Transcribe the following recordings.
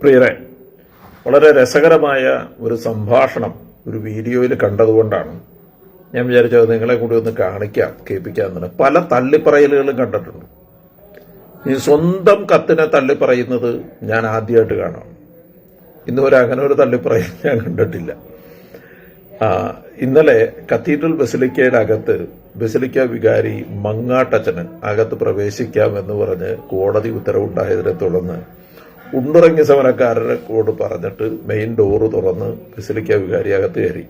പ്രിയരെ വളരെ രസകരമായ ഒരു സംഭാഷണം ഒരു വീഡിയോയിൽ കണ്ടതുകൊണ്ടാണ് ഞാൻ വിചാരിച്ചത് നിങ്ങളെ കൂടി ഒന്ന് കാണിക്കാം കേൾപ്പിക്കാമെന്നാണ് പല തള്ളിപ്പറയലുകളും കണ്ടിട്ടുണ്ട്. ഈ സ്വന്തം കത്തിനെ തള്ളിപ്പറയുന്നത് ഞാൻ ആദ്യമായിട്ട് കാണാം ഇന്നുവരെ അങ്ങനെ ഒരു തള്ളിപ്പറയൽ ഞാൻ കണ്ടിട്ടില്ല. ഇന്നലെ കത്തീഡ്രൽ ബസിലിക്കയുടെ അകത്ത് ബസിലിക്ക വികാരി മങ്ങാട്ടച്ചന് അകത്ത് പ്രവേശിക്കാമെന്ന് പറഞ്ഞ് കോടതി ഉത്തരവുണ്ടായതിനെ തുടർന്ന് ഉണ്ടുറങ്ങിയ സമരക്കാരുടെ കൂട് പറഞ്ഞിട്ട് മെയിൻ ഡോറ് തുറന്ന് ബസിലിക്ക വികാരി അകത്ത് കയറി.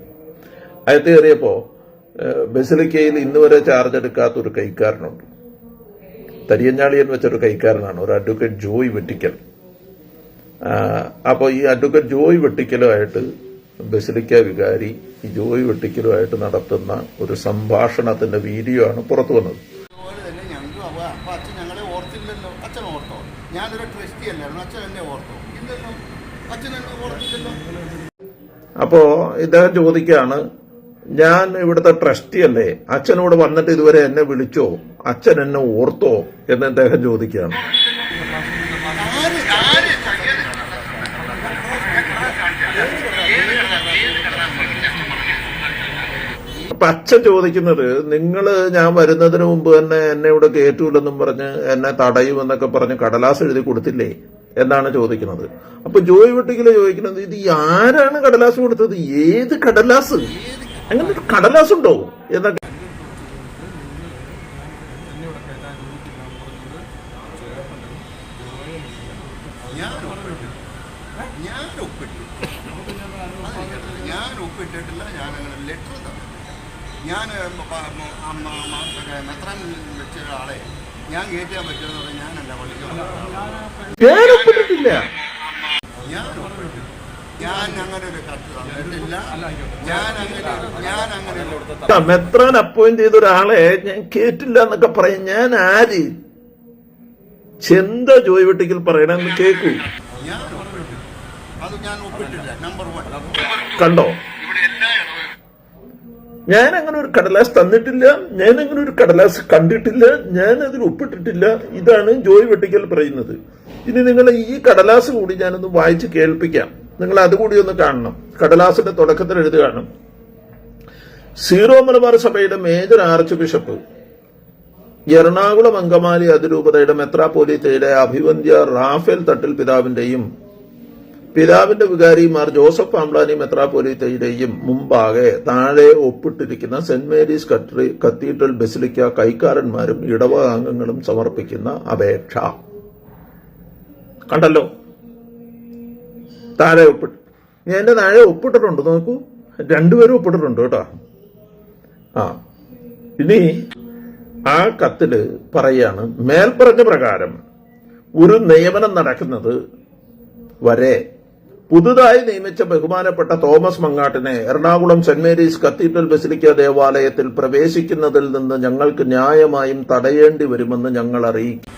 അകത്ത് കയറിയപ്പോ ബസിലിക്കയിൽ ഇന്ന് വരെ ചാർജ് എടുക്കാത്ത ഒരു കൈക്കാരനുണ്ട്. തരിയഞ്ഞാളിയൻ വെച്ചൊരു കൈക്കാരനാണ് ഒരു അഡ്വക്കേറ്റ് ജോയ് വെട്ടിക്കൽ. അപ്പോൾ ഈ അഡ്വക്കേറ്റ് ജോയ് വെട്ടിക്കലുമായിട്ട് ബസിലിക്ക വികാരി ഈ ജോയ് വെട്ടിക്കലുമായിട്ട് നടത്തുന്ന ഒരു സംഭാഷണത്തിന്റെ വീഡിയോ ആണ് പുറത്തു വന്നത് അതുപോലെ തന്നെ ഞങ്ങൾക്ക് അപ്പോൾ അപ്പോൾ അച്ഛൻ ഞങ്ങളെ ഓർത്തില്ലല്ലോ അച്ഛൻ ഓർത്തോ അച്ഛൻ അപ്പോ ഇദ്ദേഹം ചോദിക്കുകയാണ് ഞാൻ ഇവിടുത്തെ ട്രസ്റ്റി അല്ലേ? അച്ഛനോട് വന്നിട്ട് ഇതുവരെ എന്നെ വിളിച്ചോ? അച്ഛൻ എന്നെ ഓർത്തോ? എന്ന് അദ്ദേഹം ചോദിക്കുകയാണ്. അച്ഛൻ ചോദിക്കുന്നത് നിങ്ങൾ ഞാൻ വരുന്നതിന് മുമ്പ് തന്നെ എന്നെ ഇവിടെ കയറ്റൂലെന്നും പറഞ്ഞ് എന്നെ തടയുമെന്നൊക്കെ പറഞ്ഞ് കടലാസ് എഴുതി കൊടുത്തില്ലേ എന്നാണ് ചോദിക്കുന്നത്. അപ്പൊ ജോയ് വെട്ടിക്കൽ ചോദിക്കുന്നത് ഇത് ആരാണ് കടലാസ് കൊടുത്തത്? ഏത് കടലാസ്? അങ്ങനെ കടലാസ് ഉണ്ടോ എന്നൊക്കെ. ഞാൻ ഒപ്പിട്ടിട്ടില്ല ഞാൻ അങ്ങനെ ലെറ്റർ തന്നു. ഞാൻ അമ്മ മെത്രാൻ വെച്ച ആളെ ഞാൻ കയറ്റാൻ പറ്റുമെന്ന് പറഞ്ഞാൽ ഞാനല്ല പള്ളിക്ക് ഞാൻ ഞാൻ അങ്ങനെ ഒരു കത്ത് തന്നിട്ടില്ല. ഞാൻ അങ്ങനെ ഞാൻ അങ്ങനെ മെത്രാൻ അപ്പോയിന്റ് ചെയ്ത ഒരാളെ ഞാൻ കേട്ടില്ല എന്നൊക്കെ പറയും. ഞാൻ ആര്? ചെന്ത ജോയ് വെട്ടിക്കൽ പറയണെന്ന് കേൾക്കൂ കണ്ടോ? ഇവിടെ ഞാൻ അങ്ങനെ ഒരു കടലാസ് തന്നിട്ടില്ല ഞാൻ അങ്ങനെ ഒരു കടലാസ് കണ്ടിട്ടില്ല ഞാൻ അതിൽ ഒപ്പിട്ടിട്ടില്ല. ഇതാണ് ജോയ് വെട്ടിക്കൽ പറയുന്നത്. ഇനി നിങ്ങൾ ഈ കടലാസ് കൂടി ഞാനൊന്ന് വായിച്ച് കേൾപ്പിക്കാം. നിങ്ങൾ അതുകൂടി ഒന്ന് കാണണം. കടലാസിന്റെ തുടക്കത്തിൽ എഴുതുകയാണ് സീറോ മലബാർ സഭയുടെ major archbishop Ernakulam Angamaly അതിരൂപതയുടെ മെത്രാപോലീത്തയുടെ അഭിവന്ധ്യ റാഫേൽ തട്ടിൽ പിതാവിന്റെയും പിതാവിന്റെ വികാരിമാർ ജോസഫ് പാംബ്ലാനി മെത്രാപൊലീത്തയുടെയും മുമ്പാകെ താഴെ ഒപ്പിട്ടിരിക്കുന്ന സെന്റ് മേരീസ് കത്രി കത്തീഡ്രൽ ബസിലിക്ക കൈക്കാരന്മാരും ഇടവകാംഗങ്ങളും സമർപ്പിക്കുന്ന അപേക്ഷ. കണ്ടല്ലോ? താഴെ ഒപ്പിട്ട്. ഞാൻ എന്റെ താഴെ ഒപ്പിട്ടിട്ടുണ്ട് നോക്കൂ. രണ്ടുപേരും ഒപ്പിട്ടിട്ടുണ്ട് കേട്ടോ. ആ. ഇനി ആ കത്തിൽ പറയാണ് മേൽപ്പറഞ്ഞ പ്രകാരം ഒരു നിയമനം നടക്കുന്നത് വരെ പുതുതായി നിയമിച്ച ബഹുമാനപ്പെട്ട Thomas മങ്ങാട്ടിനെ Ernakulam Saint Mary's cathedral basilica ദേവാലയത്തിൽ പ്രവേശിക്കുന്നതിൽ നിന്ന് ഞങ്ങൾക്ക് ന്യായമായും തടയേണ്ടി വരുമെന്ന് ഞങ്ങൾ അറിയിക്കും.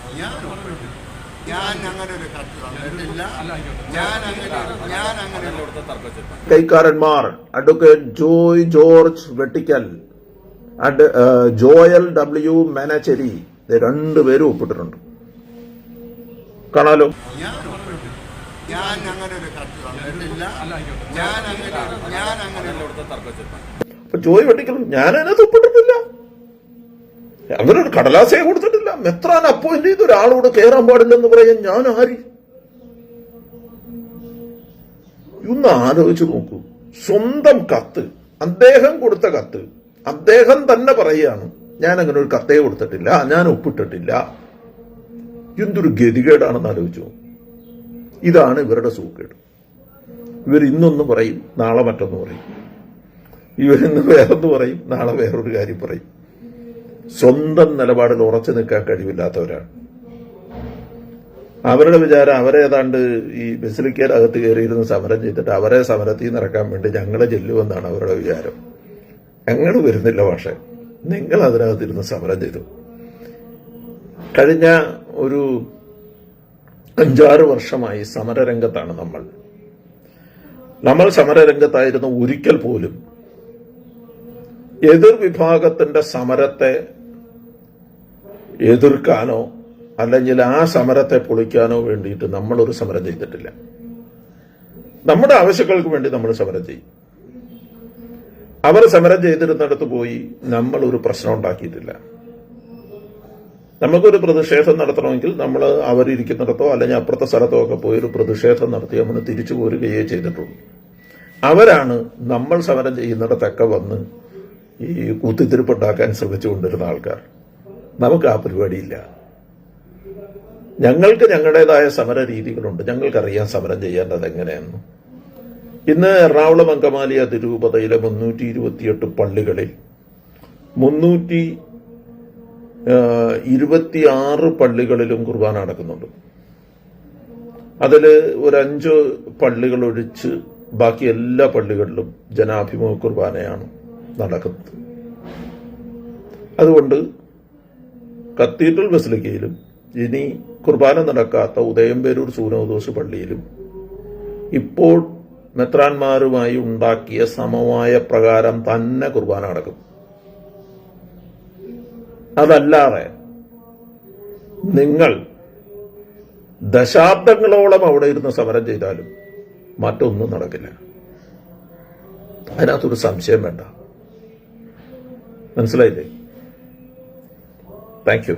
കൈക്കാരന്മാർ advocate Joy George Vettickal ad Joel W Menacherry ഇത് രണ്ടുപേരും ഒപ്പിട്ടിട്ടുണ്ട്. കാണാലോ? ഞാൻ അങ്ങനെ ഒരു കത്ത് തന്നിട്ടില്ല ഞാൻ അങ്ങനെ ഞാൻ അങ്ങനെ അപ്പൊ ജോയ് വെട്ടിക്കൽ ഞാൻ അതിനകത്ത് ഒപ്പിട്ടിട്ടില്ല. അവരൊരു കടലാസേ കൊടുത്തിട്ടില്ല. മെത്രാൻ അപ്പോയിന്റ് ചെയ്ത്? ഒരാളോട് കയറാൻ പാടില്ലെന്ന് പറയാൻ ഞാൻ ആര് ഒന്ന് ആലോചിച്ച് നോക്കൂ. സ്വന്തം കത്ത് അദ്ദേഹം കൊടുത്ത കത്ത് അദ്ദേഹം തന്നെ പറയുകയാണ് ഞാൻ അങ്ങനെ ഒരു കത്തേ കൊടുത്തിട്ടില്ല ഞാൻ ഒപ്പിട്ടിട്ടില്ല. എന്തൊരു ഗതികേടാണെന്ന് ആലോചിച്ചു ഇതാണ് ഇവരുടെ സൂക്കേട്. ഇവർ ഇന്നൊന്ന് പറയും നാളെ മറ്റൊന്ന് പറയും. ഇവരിന്ന് വേറൊന്ന് പറയും നാളെ വേറൊരു കാര്യം പറയും. സ്വന്തം നിലപാടിൽ ഉറച്ചു നിൽക്കാൻ കഴിവില്ലാത്തവരാണ്. അവരുടെ വിചാരം അവരേതാണ്ട് ഈ ബസിലിക്കയിൽ അകത്ത് കയറിയിരുന്ന് സമരം ചെയ്തിട്ട് അവരെ സമരത്തിൽ നിന്ന് ഇറക്കാൻ വേണ്ടി ഞങ്ങളെ ചെല്ലുമെന്നാണ് അവരുടെ വിചാരം. ഞങ്ങൾ വരുന്നില്ല പക്ഷേ നിങ്ങൾ അതിനകത്തിരുന്ന് സമരം ചെയ്തു. കഴിഞ്ഞ ഒരു അഞ്ചാറ് വർഷമായി സമരരംഗത്താണ് നമ്മൾ. നമ്മൾ സമരരംഗത്തായിരുന്ന ഒരിക്കൽ പോലും. എതിർ വിഭാഗത്തിന്റെ സമരത്തെ എതിർക്കാനോ അല്ലെങ്കിൽ ആ സമരത്തെ പൊളിക്കാനോ വേണ്ടിയിട്ട് നമ്മൾ ഒരു സമരം ചെയ്തിട്ടില്ല. നമ്മുടെ ആവശ്യങ്ങൾക്ക് വേണ്ടി നമ്മൾ സമരം ചെയ്യും. അവർ സമരം ചെയ്തിരുന്നിടത്ത് പോയി നമ്മൾ ഒരു പ്രശ്നം ഉണ്ടാക്കിയിട്ടില്ല. നമുക്കൊരു പ്രതിഷേധം നടത്തണമെങ്കിൽ നമ്മൾ അവരിരിക്കുന്നിടത്തോ അല്ലെങ്കിൽ അപ്പുറത്തെ സ്ഥലത്തോ ഒക്കെ പോയി ഒരു പ്രതിഷേധം നടത്തി നമ്മൾ തിരിച്ചു പോരുകയേ ചെയ്തിട്ടുള്ളൂ. അവരാണ് നമ്മൾ സമരം ചെയ്യുന്നിടത്തൊക്കെ വന്ന് ഈ കുത്തിത്തിരിപ്പുണ്ടാക്കാൻ ശ്രമിച്ചുകൊണ്ടിരുന്ന ആൾക്കാർ. നമുക്ക് ആ പരിപാടിയില്ല. ഞങ്ങൾക്ക് ഞങ്ങളുടേതായ സമര രീതികളുണ്ട് ഞങ്ങൾക്കറിയാം സമരം ചെയ്യേണ്ടത് എങ്ങനെയെന്ന്. ഇന്ന് എറണാകുളം അങ്കമാലി അതിരൂപതയിലെ മുന്നൂറ്റി ഇരുപത്തിയെട്ട് പള്ളികളിൽ മുന്നൂറ്റി ഇരുപത്തിയാറ് പള്ളികളിലും കുർബാന നടക്കുന്നുണ്ട്. അതിൽ ഒരു അഞ്ച് പള്ളികൾ ഒഴിച്ച് ബാക്കി എല്ലാ പള്ളികളിലും ജനാഭിമുഖ കുർബാനയാണ് നടക്കുന്നത്. അതുകൊണ്ട് കത്തീഡ്രൽ ബസിലിക്കയിലും ഇനി കുർബാന നടക്കാത്ത ഉദയംപേരൂർ സൂനോദോസ് പള്ളിയിലും ഇപ്പോൾ മെത്രാന്മാരുമായി ഉണ്ടാക്കിയ സമവായ പ്രകാരം തന്നെ കുർബാന നടക്കും. അതല്ലാതെ നിങ്ങൾ ദശാബ്ദങ്ങളോളം അവിടെ ഇരുന്ന് സമരം ചെയ്താലും മറ്റൊന്നും നടക്കില്ല. അതിനകത്തൊരു സംശയം വേണ്ട. മനസ്സിലായില്ലേ? Thank you